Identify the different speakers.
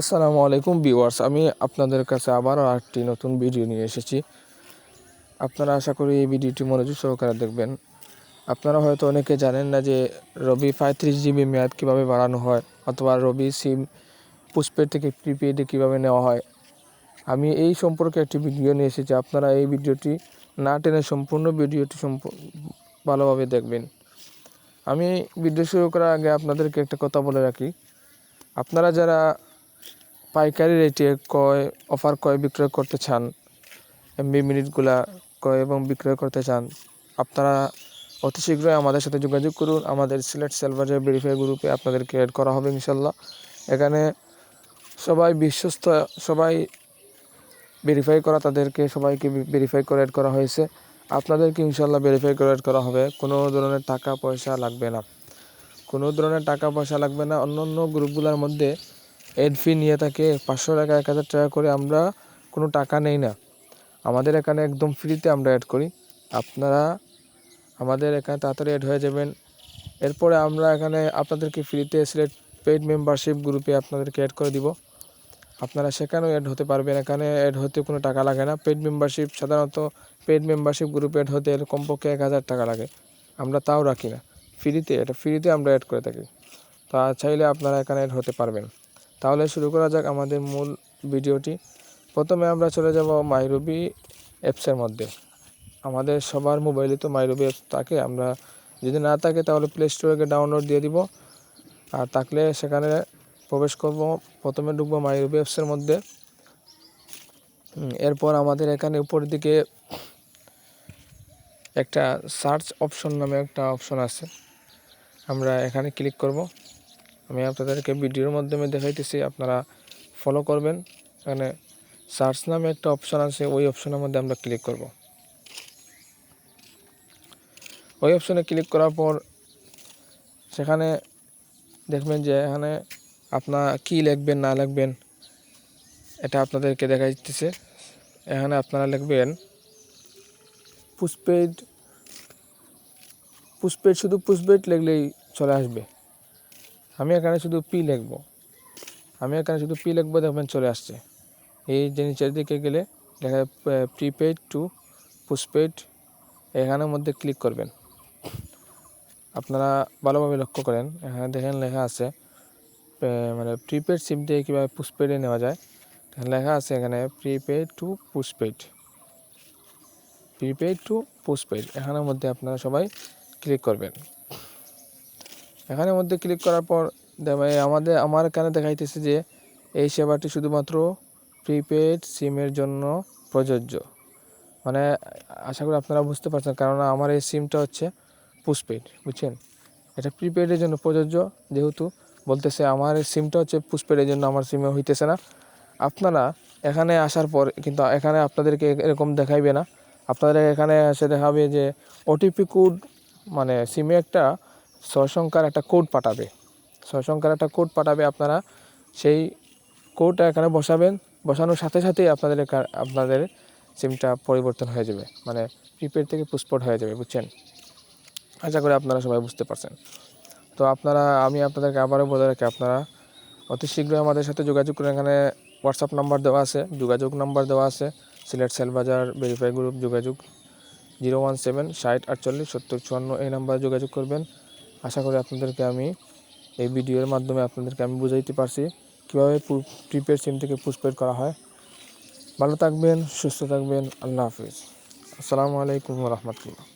Speaker 1: আসসালামু আলাইকুম ভিউয়ার্স, আমি আপনাদের কাছে আবারও একটি নতুন ভিডিও নিয়ে এসেছি। আপনারা আশা করি এই ভিডিওটি মনোযোগ সহকারে দেখবেন। আপনারা হয়তো অনেকে জানেন না যে রবি পঁয়ত্রিশ জিবি মেয়াদ কীভাবে বাড়ানো হয়, অথবা রবি সিম পুষ্পের থেকে প্রিপেডে কীভাবে নেওয়া হয়। আমি এই সম্পর্কে একটি ভিডিও নিয়ে এসেছি, আপনারা এই ভিডিওটি না টেনে সম্পূর্ণ ভিডিওটি ভালোভাবে দেখবেন। আমি ভিডিও শুরু করার আগে আপনাদেরকে একটা কথা বলে রাখি। আপনারা যারা পাইকারি রেটে ক্রয়, অফার ক্রয় বিক্রয় করতে চান, এমবি মিনিটগুলা ক্রয় এবং বিক্রয় করতে চান, আপনারা অতি শীঘ্রই আমাদের সাথে যোগাযোগ করুন। আমাদের সিলেট সেলভারের ভেরিফাই গ্রুপে আপনাদেরকে অ্যাড করা হবে ইনশাল্লাহ এখানে সবাই বিশ্বস্ত, সবাই ভেরিফাই করা, তাদেরকে সবাইকে ভেরিফাই করে অ্যাড করা হয়েছে। আপনাদেরকে ইনশাল্লাহ ভেরিফাই করে অ্যাড করা হবে। কোনো ধরনের টাকা পয়সা লাগবে না। কোনো ধরনের টাকা পয়সা লাগবে না। অন্য অন্য গ্রুপগুলোর মধ্যে এড ফি নিয়ে থাকে পাঁচশো টাকা, এক হাজার টাকা করে আমরা কোনো টাকা নেই না। আমাদের এখানে একদম ফ্রিতে আমরা অ্যাড করি। আপনারা আমাদের এখানে তাড়াতাড়ি অ্যাড হয়ে যাবেন। এরপরে আমরা এখানে আপনাদেরকে ফ্রিতে সিলেট পেইড মেম্বারশিপ গ্রুপে আপনাদেরকে অ্যাড করে দিব। আপনারা সেখানেও অ্যাড হতে পারবেন। এখানে অ্যাড হতে কোনো টাকা লাগে না। পেইড মেম্বারশিপ সাধারণত পেইড মেম্বারশিপ গ্রুপে অ্যাড হতে কমপক্ষে এক হাজার টাকা লাগে। আমরা তাও রাখি না। ফ্রিতে এটা ফ্রিতে আমরা অ্যাড করে থাকি। তা চাইলে আপনারা এখানে অ্যাড হতে পারবেন। তাহলে শুরু করা যাক আমাদের মূল ভিডিওটি। প্রথমে আমরা চলে যাব মাইরুবি অ্যাপসের মধ্যে। আমাদের সবার মোবাইলে তো মাইরুবি অ্যাপস থাকে, আমরা যদি না থাকে তাহলে প্লে স্টোরে ডাউনলোড দিয়ে দিব। আর থাকলে সেখানে প্রবেশ করব, প্রথমে ঢুকবো মাইরুবি অ্যাপসের মধ্যে। এরপর আমাদের এখানে উপরের দিকে একটা সার্চ অপশন নামে একটা অপশন আছে। আমরা এখানে ক্লিক করব। আমি আপনাদেরকে ভিডিওর মাধ্যমে দেখাইতেছি, আপনারা ফলো করবেন। এখানে সার্চ নামে একটা অপশান আছে, ওই অপশনের মধ্যে আমরা ক্লিক করব। ওই অপশনে ক্লিক করার পর সেখানে দেখবেন যে এখানে আপনার কি লিখবেন, না লিখবেন, এটা আপনাদেরকে দেখা দিতেছে এখানে আপনারা লিখবেন পুষ্পেড পুষ্পেড শুধু পুষ্পেড লিখলেই চলে আসবে। আমি এখানে শুধু পি লিখব। আমি এখানে শুধু পি লিখব, দেখবেন চলে আসছে। এই যে নিচের দিকে গেলে দেখা প্রিপেড টু পোস্টপেড এখানের মধ্যে ক্লিক করবেন। আপনারা ভালোভাবে লক্ষ্য করেন, এখানে দেখেন লেখা আছে মানে প্রিপেড সিম দিয়ে কীভাবে পোস্টপেডে নেওয়া যায়। লেখা আছে এখানে prepaid to postpaid prepaid to postpaid এখানের মধ্যে আপনারা সবাই ক্লিক করবেন। এখানের মধ্যে ক্লিক করার পর আমাদের, আমার এখানে দেখাইতেছে যে এই সেবাটি শুধুমাত্র প্রিপেড সিমের জন্য প্রযোজ্য। মানে আশা করি আপনারা বুঝতে পারছেন কারণ আমার এই সিমটা হচ্ছে পুষপেড বুঝছেন? এটা প্রিপেডের জন্য প্রযোজ্য, যেহেতু বলতেছে আমার সিমটা হচ্ছে পুষপেডের জন্য আমার সিমে হইতেছে না। আপনারা এখানে আসার পর কিন্তু এখানে আপনাদেরকে এরকম দেখাইবে না। আপনাদের এখানে এসে দেখাবে যে ওটিপি কোড মানে সিমে একটা ছয় সংখ্যার একটা কোড পাঠাবে। ছয় সংখ্যার একটা কোড পাঠাবে আপনারা। সেই কোডটা এখানে বসাবেন। বসানোর সাথে সাথেই আপনাদের আপনাদের সিমটা পরিবর্তন হয়ে যাবে। মানে প্রিপেড থেকে পুষ্পট হয়ে যাবে, বুঝছেন? আশা করি আপনারা সবাই বুঝতে পারছেন। তো আপনারা, আমি আপনাদেরকে আবারও বলে রাখি, আপনারা অতি শীঘ্রই আমাদের সাথে যোগাযোগ করে এখানে হোয়াটসঅ্যাপ নাম্বার দেওয়া আছে, যোগাযোগ নাম্বার দেওয়া আছে। সিলেট সেলবাজার ভেরিফাই গ্রুপ যোগাযোগ। জিরো ওয়ান সেভেন ষাট আটচল্লিশ সত্তর চুয়ান্ন এই নাম্বারে যোগাযোগ করবেন। আশা করি আপনাদেরকে আমি এই ভিডিওর মাধ্যমে আপনাদেরকে আমি বুঝাইতে পারছি কীভাবে প্রিপেড সিম থেকে পুষ্পেড করা হয়। ভালো থাকবেন, সুস্থ থাকবেন, আল্লাহ হাফিজ। আসসালামু আলাইকুম রহমতুল্লাহ।